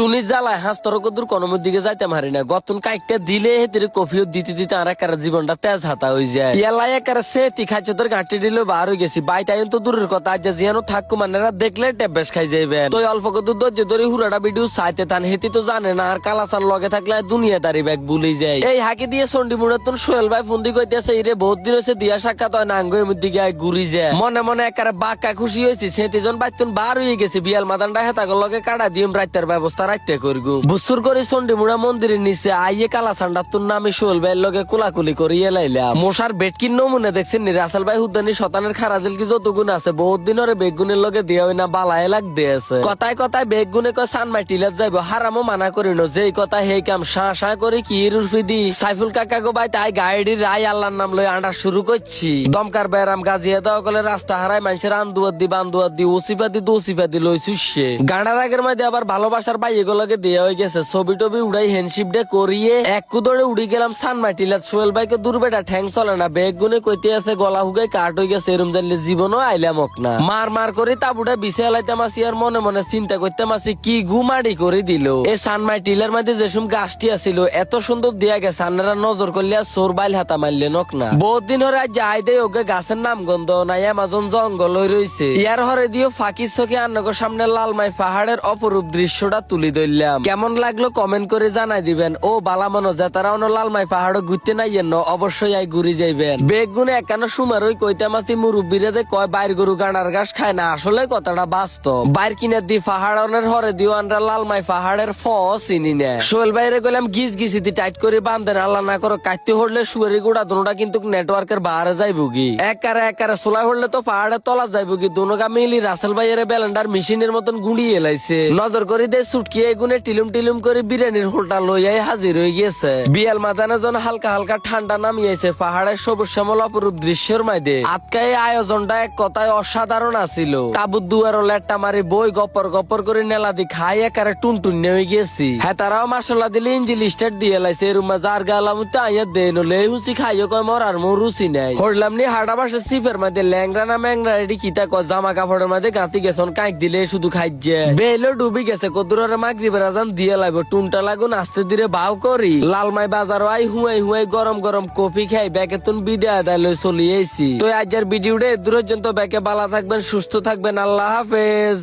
টুনি জ্বালায় হাঁস তরক দূর কনমের দিকে যাইতে মারি না। গতন কাইকটা দিলে হেতিরে কফিও দিতে দিতে আর একার জীবনটা তেজ হাতা হয়ে যায়। ইয়ালাই একার সেতি খাইছে, তোর ঘাটি দিল বার হয়ে গেছি। বাইতে আইন তো দূরের কথা, আজ জিয়ানো থাকব মানে দেখলে টেবেশ খাই যাইবেন। তো অল্প কত ধৈর্য ধরে হুরাটা ভিডিও চাইতে তান হেতি তো জানে না, আর কালাসান লগে থাকলে দুনিয়াদারি ব্যাগ বুলি যায়। এই হাকি দিয়ে সন্ডি মুড়াতুন সোহেল ভাই ফোন কইতেছে, ইরে, বহুত দিন হয়েছে দিয়া সাক্ষাৎ হয় না, আঙ্গুয়ের মধ্যে গিয়ে ঘুরি যায় মনে মনে একারে বাক্কা খুশি হয়েছি সেতিজন বাইতুন বার হয়ে গেছে, বিয়াল মাদানটা হেতাগর লগে কাটা দিম রাইতের ব্যবস্থা রাইতে করগু। বুসুর করে সন্ডি মুড়া মন্দিরের নিচে আইয়ে কালা সান্ডার তুন নামে সোহেল ভাইয়ের লগে কুলাকুলি করিয়ে লাইলাম। মশার বেটকির নমুনে দেখছেন নি? ভাই হুদ্দানি শতানের খারাজিল কি যত গুণ আছে, বহুত দিন ওরে বেগুনের লগে দিয়া হয় না বালায় লাগ দিয়েছে কথায় কথায় বেগুনে কয়, সান মাইটিলাত যাইব, হারামও মানা করি ন। যেই কথা হেই কাম শাঁ শাঁ করে কি রুফি দি সাইফুল কাকা গো ভাই, তাই গাড়ির রায় আল্লাহর নাম লই আন্ডা শুরু করছি। দমকার বেরাম গাজিয়ে দাও কলে রাস্তা হারাই মানুষের আন্দুয়ার দি বান্দুয়ার দি ওসিপা দি দোসিপা দি লই সুসে গাঁডার আগের মধ্যে আবার ভালোবাসার ভাই এগুলোকে দেওয়া হয়ে গেছে। ছবি টবি উড়াই হ্যান্ডশিপ ডে করিয়ে এক কুদরে উড়ি গেলাম সান মাইটিলাত সোহেল ভাইকে দূর বেটা, ঠ্যাং চলে না। বেগ গুনে কইতে আছে, গলা হুগাই কাট হয়ে গেছে। এরম জানলে জীবনও আইলাম না মার মার করে তাবুটা বিছে এলাইতাম আসি আর মনে মনে চিন্তা করতাম আসি কি গুমাড়ি করে দিল। এই সানমাই টিলার মধ্যে যেসব গাছটি আছিল, এত সুন্দর দিয়া গেছে, আন্নারা নজর করলে আর সোর বাইল হাতা মারলে নক না বহুত দিন হরে যাই দেয় ওকে গাছের নাম গন্ধ নাই আমাজন জঙ্গল হয়ে রয়েছে ইয়ার হরে দিও ফাঁকি চোখে আন্নগর সামনে লালমাই পাহাড়ের অপরূপ দৃশ্যটা তুলি ধরলাম কেমন লাগল কমেন্ট করে জানাই দিবেন। ও বালামনো যে তারা অন্য লালমাই পাহাড় ঘুরতে নাই এন্ন অবশ্যই আই ঘুরি যাইবেন। বেগুনে একানো সুমার ওই কইতে মাতি মুরব্বীরা যে কয়, বাইর গরু গানার ঘাস খায় না। আসলে কথাটা বাস্তব। বাইর কিনে দি পাহাড়নের হরে দিওয়ানরা লালমাই পাহাড়ের ফ চিনি না। সোহেল বাইরে গেলাম গিজ দি টাইট করে বান্ধেন আল্লাহ না করো কাটতে হলে সুয়ারি গুড়া দুটা কিন্তু নেটওয়ার্কের বাহারে যাইব কি একারে একারে সোলা হলে তো পাহাড়ের তলা যাইব কি দুনগা মিলি রাসেল ভাইয়ের ব্যালেন্ডার মেশিনের মতন গুঁড়িয়ে এলাইছে নজর করে দে সুটকি এগুনে টিলুম টিলুম করে বিরিয়ানির হোলটা লইয়াই হাজির হয়ে গেছে বিয়াল মাদানে জন হালকা হালকা ঠান্ডা নামিয়েছে পাহাড়ের সবুজ শ্যামল অপরূপ দৃশ্যের মাঝে আজকে আয়োজনটা এক কথায় অসাধারণ আছিল। তাবুত দুয়ার লেট্টা মারি বই গপর গপর করে নেলা দি খাই একারে টুনটুন নেমে গেছি হ্যাঁ তারাও মাসাল্লাহ দিলে ইঞ্জিল স্টার্ট দিয়ে লাইছে এরুমা যার গালাম তাইয়া দে নলে হুচি খাইও কয় মরার মোর রুচি নাই। হরলাম নি হাড়া বাসা সিফের মধ্যে ল্যাংরা না ম্যাংরা এটি কিতা কয় জামা কাপড়ের মধ্যে গাঁতি গেছন, কাইক দিলে শুধু খাইছে বেলো ডুবি গেছে, কদুরের দিয়ে টুনটা লাগুন আস্তে করি। লালমাই বাজার হুয়াই হুয়াই গরম গরম কফি খাই ব্যাকে বিদায় তো আজকের ভিডিওটা দূর পর্যন্ত ব্যাকে বালা থাকবেন, সুস্থ থাকবেন, আল্লাহ হাফেজ।